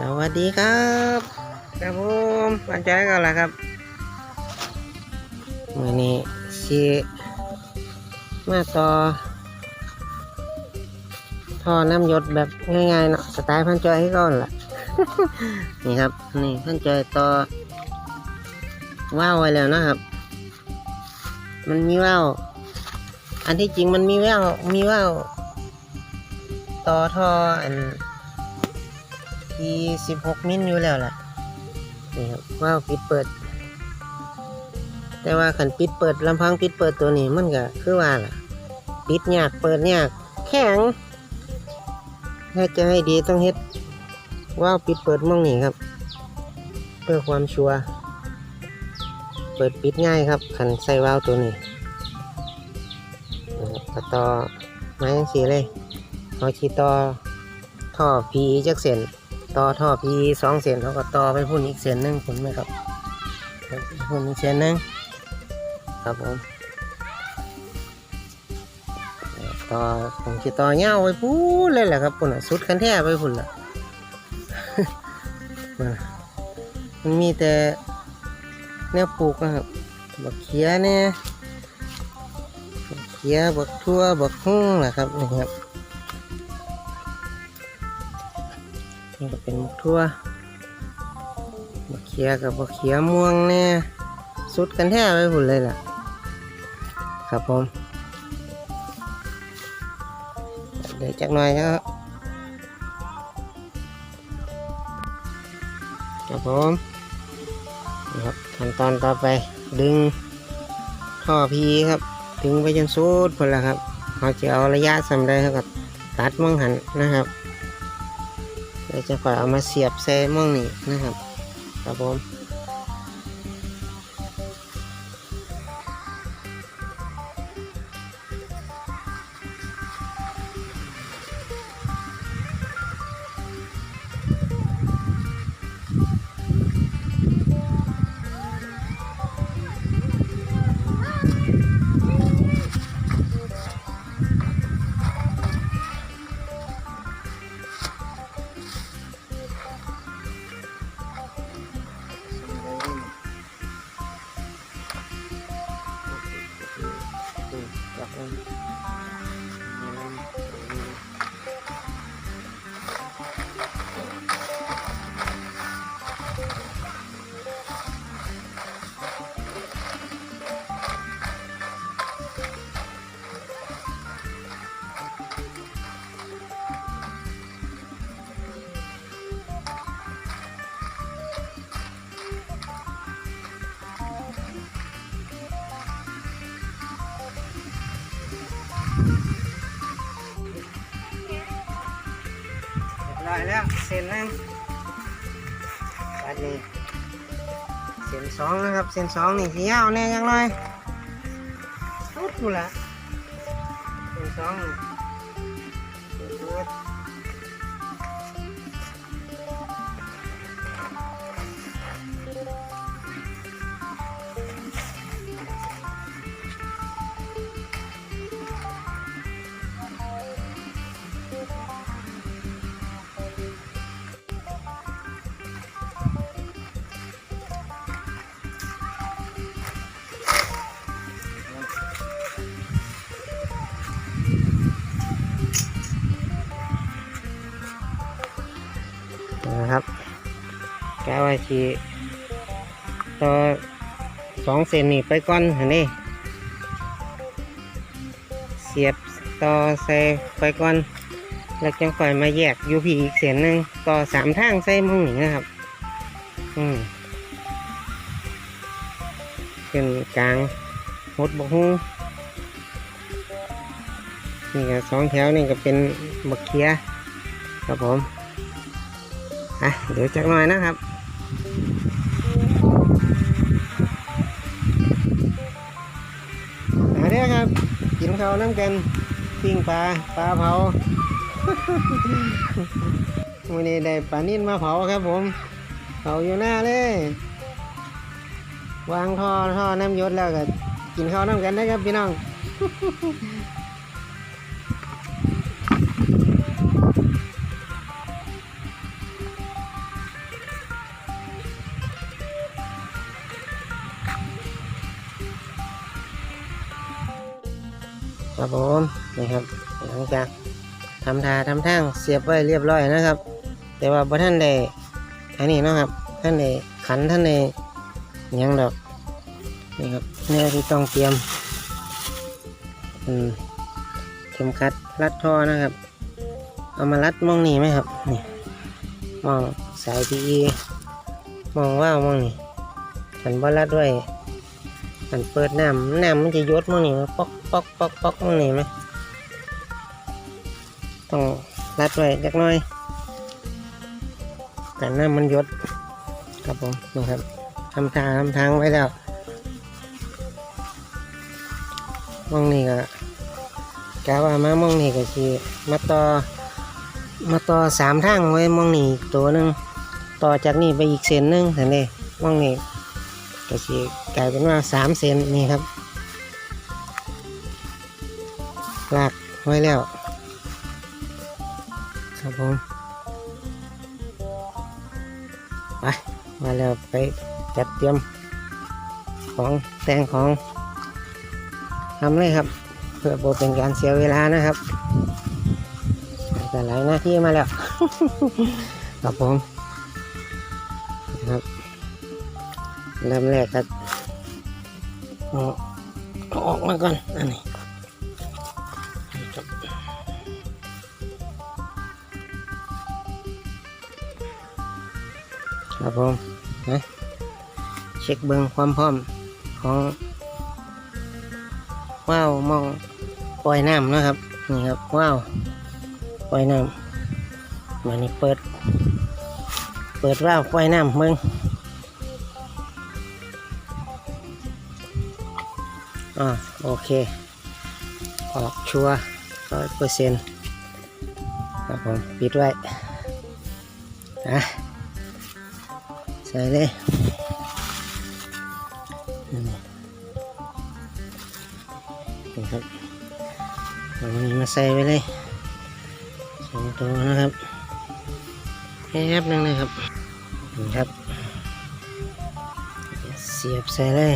สวัสดีครับครับผมวันใจกันละครับมื่อนี้ชีมาต่อท่อน้ำหยดแบบง่ายๆเนาะสไตล์พันจอยให้ก่อนล่ะ นี่ครับ นี่พันจอยต่อว่าวไว้แล้วนะครับ มันมีว่าวอันที่จริงมันมีว่าวมีว่าวต่อท่ออัน ที่สิบหกมิลอยู่แล้วล่ะนี่ครับว่าวปิดเปิด แต่ว่าขันปิดเปิดลำพังปิดเปิดตัวนี้มันก็คือว่าล่ะ ปิดยากเปิดยากแข็งถ้าจะให้ดีต้องเฮ็ดว่าวปิดเปิดหมองนี่ครับ เพื่อความชัวร์เปิดปิดง่ายครับขันใส่ว่าวตัวนี้นะครับก็ต่อไม้ยังสีเลยเอาชีต่อท่อพีจักเส้น ต่อท่อพีสองเส้นเขาก็ต่อไปพุ่นอีกเส้นหนึ่งพุ่นไหมครับพุ่นอีกเส้นหนึ่งครับผมต่อผมจะต่อเงาวไปพูนเลยแหละครับพุ่นสุดคันแท้ไปพุ่นละมันมีแต่แนวปลูกนะครับบักเขียเนี่ยบักเขียบักทั่วบักหุ้งนะครับนี่ครับ นี่ก็เป็นมกทั่วมะเขียกับมะเขียม่วงแน่สุดกันแท้ไปหุ่นเลยล่ะ ครับผมเดี๋ยวจักหน่อยนะครับครับผมนี่ครับขั้นตอนต่อไปดึงท่อพีครับดึงไปจนสุดพอแล้วครับเราจะเอาระยะสำได้เท่ากับตัดมองหันนะครับ เราจะค่อเอามาเสียบแซ่ม่องนี้นะครับครับผม เรียบร้อยแล้ว เส้นนึงอันนี้เส้นสองนะครับ เส้นสองนี่สียาวแน่ยังเลยสุดกูละเส้นสองสุด ว่าชีต่อสองเส้นนี่ไปก่อนเห็นดิเสียบต่อใส่ไปก่อน แล้วจังค่อยมาแยกยูพีอีกเส้นหนึ่งต่อสามทางใส่มุงนี่นะครับ อืมเป็นกลางหดบกฮูนี่ก็สองแถวนี่ก็เป็นบักเคียครับผมอะเดี๋ยวจักหน่อยนะครับ กินข้าวน้ำกันปิ้งปลาปลาเผาวันนี้ได้ปลานิ่นมาเผาครับผมเผาอยู่หน้าเลยวางท่อท่อน้ำยศแล้วก็กินข้าวน้ำกันนะครับพี่น้อง ครับผมนี่ครับหลังจากทำทาทำทางเสียบไว้เรียบร้อยนะครับ แต่ว่าบ่ท่านได้อันนี้นะครับ ท่านได้ขันท่านได้ยังดอกนี่ครับเนี่ยที่ต้องเตรียมเข็มขัดรัดท่อนะครับ เอามารัดมองนี่ไหมครับนี่มองสายพีมองว่าวมองนี่ขันบ่รัดไว้ขันเปิดน้ำน้ำมันจะยดมองนี่มาป๊อก ป๊อกป๊อกป๊อกมองนี่ไหมต้องรัดไว้จักน่อยแต่น้ำมันยดครับผมนี่ครับทำทางทำทางไว้แล้วมองนี่ก็กะว่ามามองนี่ก็คือมาต่อมาต่อสามทางไว้มองนี่ตัวหนึ่งต่อจากนี่ไปอีกเส้นหนึ่งเห็นเลยมองนี่ก็คือกลายเป็นว่าสามเส้นนี่ครับ ลากไว้แล้ว ครับผม ไป มาแล้วไปจัดเตรียมของแต่งของทำเลยครับ เพื่อโบเป็นการเสียเวลานะครับแต่หลายหน้าที่มาแล้ว ครับผมครับเริ่มแรกก็ออาออกมาก่อนอันนี้ ผมนะเช็คเบิ้งความพร้อมของว้าวมองปล่อยน้ำนะครับนี่ครับว้าวปล่อยน้ำมานี่เปิด เปิดว่าวปล่อยน้ำมึงอ่าโอเค ออกชัวร้อยเปอร์เซ็นต์ครับผมปิดไว้อะ ส่เลยนี่ครับเอาอันนี้มาใส่ไว้เลยสองตัวนะครับแอบนึงนะครับนี่ครับ เสียบใส่เลย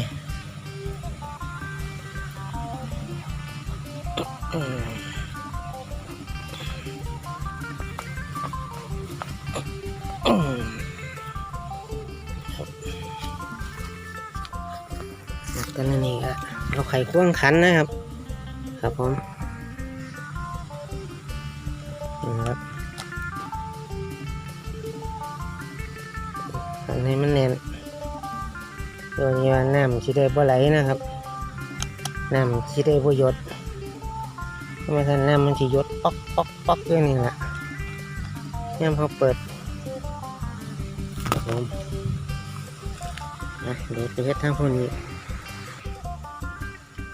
แล้วตอนนี้ก็เอาไข่ควงขันนะครับ ครับผมนี่นะครับอันนี้มันแน่นตัวนี้ว่าน้ำชิได้บ่ไหลนะครับน้ำชิได้บ่หยดเพราะฉะนั้นน้ำมันชิหยดป๊อกป๊อกป๊อกด้วยนี่แหละย่ำเขาเปิดครับผมนะเดี๋ยวไปเฮ็ดทางพวกนี้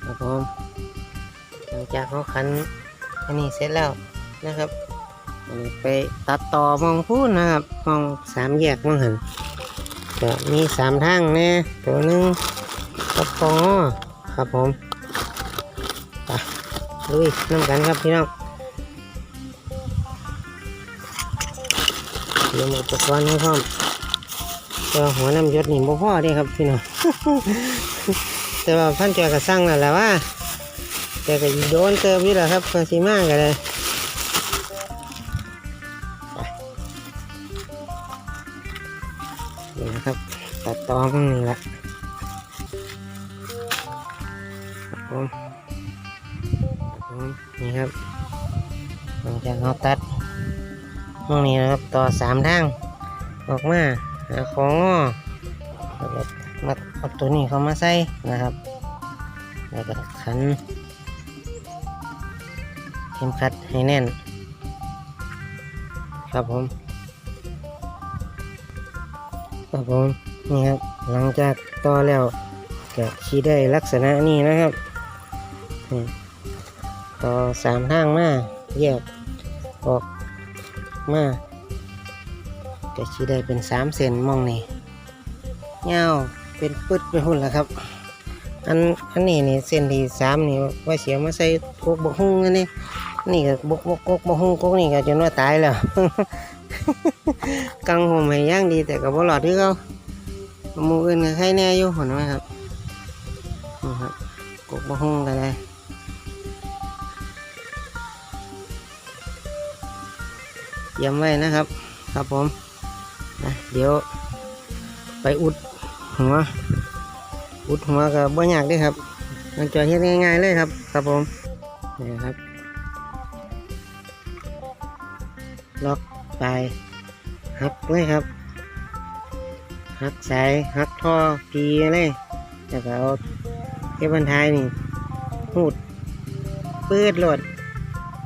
ครับผมหลังจากเขาคันอันนี้เสร็จแล้วนะครับอันนี้ไปตัดต่อมองพูดนะครับมองสามแยกมองหันจะมีสามทางแน่ตัวหนึ่งกับตองอ้อครับผมไปลุยน้ำกันครับพี่น้องเตรียมอุปกรณ์ให้พร้อมตัวหัวน้ำยศนี่บ่พอเดีครับพี่น้อง แต่ว่าพันเจอกับสั่งแล้วแหละว่าแต่ก็โดนเติมอยู่แหล้วครับก็สิมากกันเลยนี่นะครับตัดตอมั่งนี่แหละครับผมครับผมนี่ครับหลังจากเราตัดมั่งนี้นะครับต่อสามทางออกมาหาของงอแล้วก็ มาเอาตัวนี้เข้ามาใส่นะครับ แล้วก็ขันเข็มขัดให้แน่น ครับผม ครับผม นี่ครับ หลังจากต่อแล้วก็ขี่ได้ลักษณะนี้นะครับ ต่อสามทางมาแยกออกมาก็ขี่ได้เป็นสามเซนมองนี่เงาว เป็นปึ๊ดไปหุ่นแล้วครับ อันอันนี้นี่เส้นที่สามนี่ว่าเสียมาใส่โกบกหุ่งอันนี้นี่ก็บกบกกบกหุ่งกกนี่ก็จนว่าตายแล้วกังหมให้ย่างดีแต่กับบหลอดที่เขามือื่นก็ให้แน่อยู่หุ่นไหมครับนคกบกหุ่งกันเลยเตรียมไว้นะครับ ครับผมเดี๋ยวไปอุด หัวอุดหัวกับบ่ยากด้วยครับ มันจะเฮ็ดง่ายๆเลยครับ ครับผมนี่ครับ ล็อกไปหักเลยครับหักสายหักท่อพีเลยแล้วก็เอาเทปบันทายนี่หูดปืดหลด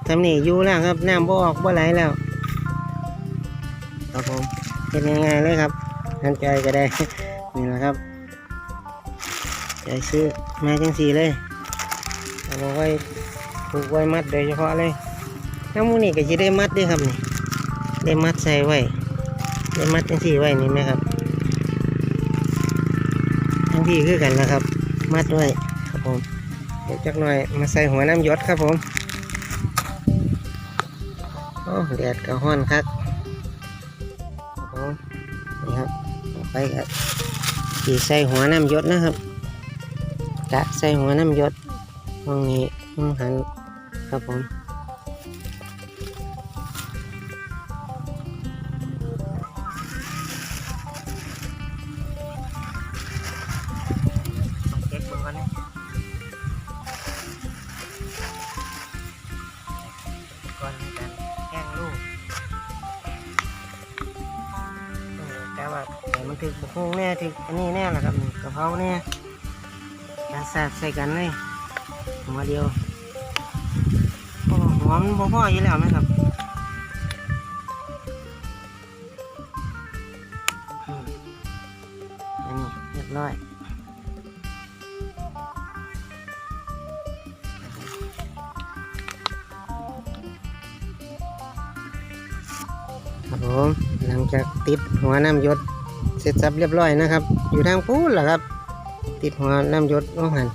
ทำนี่อยู่แล้วครับน้ำบ่ออกบ่ไหลแล้วครับผมเป็นง่ายๆเลยครับทันใจก็ได้ นี่แหละครับใจซื้อมาจังสีเลยเอาไว้ผูกไว้มัดโดยเฉพาะเลยถ้ามูนี่ก็จะได้มัดด้วยครับนี่ได้มัดใส่ไว้ได้มัดจังสีไว้นี่ไหมครับทั้งที่คือกันนะครับ มัดไว้ครับผมเดี๋ยวจักหน่อยมาใส่หัวน้ำยศครับผมโอ้แดดก็ห้อนครับครับผมนี่ครับต่อไปก็ สีใส่หัวน้ำยศนะครับ กะใส่หัวน้ำยศตรงนี้ตรงหันครับผมเช็คเบิ่งก่อนก่อน ถึกบุกงแน่ถึกอันนี้แน่แหละครับกระเพราแน่การแซ่บใส่กันเลยหัวเดียวโอ้หัวมันบ่พออยู่แล้วไหมครับอันนี้เรียบร้อยครับผมหลังจากติดหัวน้ำยศ เสร็จสับเรียบร้อยนะครับ อยู่ทางพูนแหละครับ ติดหัวน้ำยศว่าหัน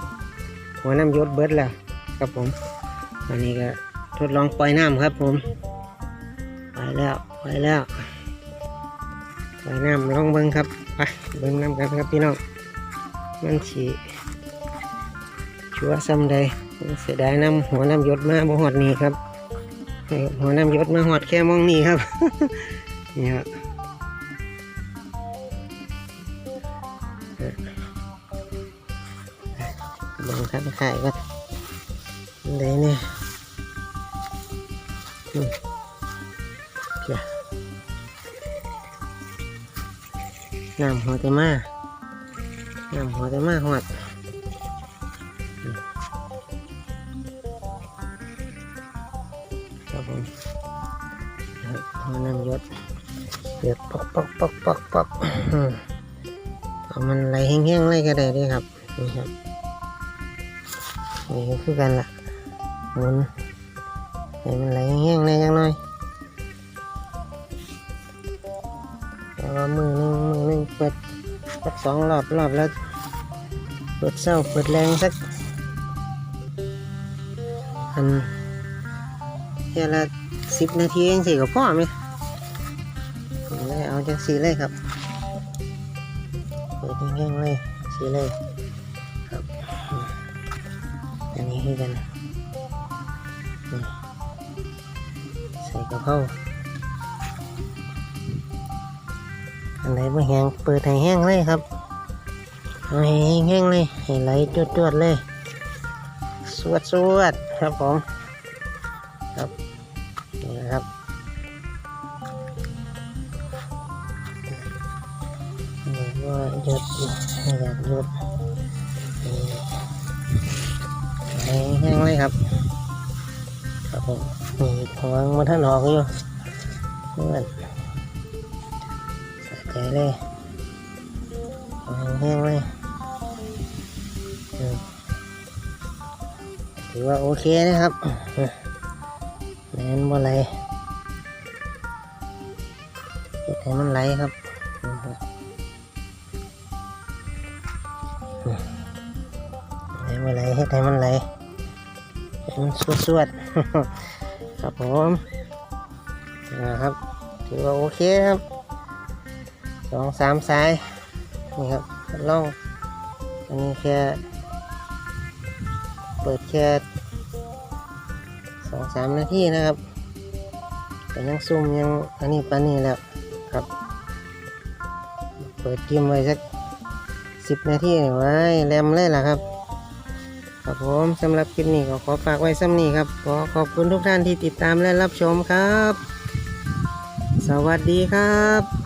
หัวน้ำยศเบิดแล้วครับผมอันนี้ก็ทดลองปล่อยน้ำครับ ผมไปแล้วไปแล้วปล่อยน้ำลองเบิ้งครับไปเบิ้งน้ำกันครับพี่น้องมันสีชัวซ้ำใดเสียดายน้ำหัวน้ำยศมาบ่หอดนี่ครับหัวน้ำยศมาหอดแค่มองนี่ครับนี่ครับ ขายก็ได้เนี่ยเพียน้ำหัวเตมาน้ำหัวเตมาหอดครับผมน้ำยศเดือดปอกปอกปอกปอกปอกเอามันไหลแห้งๆเลยก็ได้ด้วยครับนี่ครับ นี่ก็คือกันละหมุนให้มันไหลแห้งๆเลยจังหน่อยแต่ว่ามือหนึงมือหนึงเปิดสักสองรอบรอบแล้วเปิดเศร้าเปิดแรงสักอันแค่ละสิบนาทีเองสิกับพ่อไหมผมเลยเอาจังสีเลยครับเปิดแห้งๆเลยสีเลย อันนี้คือกันใส่กระเพราอันไหนไม่แห้งเปิดให้แห้งเลยครับให้แห้งๆเลยให้ไหลจวดๆเลยสวดสวดครับผมครับนี่นะครับนี่ว่าหยุดห้แบบหยุด ให้แห้งเลยครับ ครับผมนี่หัวางมันท่านออกอยู่เพื่อนใส่ใจเลยแห้งๆเลยถือว่าโอเคนะครับแมนบ่ไหลให้มันไหลครับ ให้มันไหลเฮ็ดให้มันไหลให้มันสวดๆครับผมนะครับถือว่าโอเคครับสองสามสายนี่ครับทดลองอันนี้แค่เปิดแค่สองสามนาทีนะครับแต่ยังซุ่มยังอันนี้ปานนี้แล้วครับ เปิดกิมไว้สักสิบนาทีไว้แรมเลยล่ะครับ ครับผมสำหรับคลิปนี้ก็ขอฝากไว้ซ้ำนี้ครับ ขอขอบคุณทุกท่านที่ติดตามและรับชมครับ สวัสดีครับ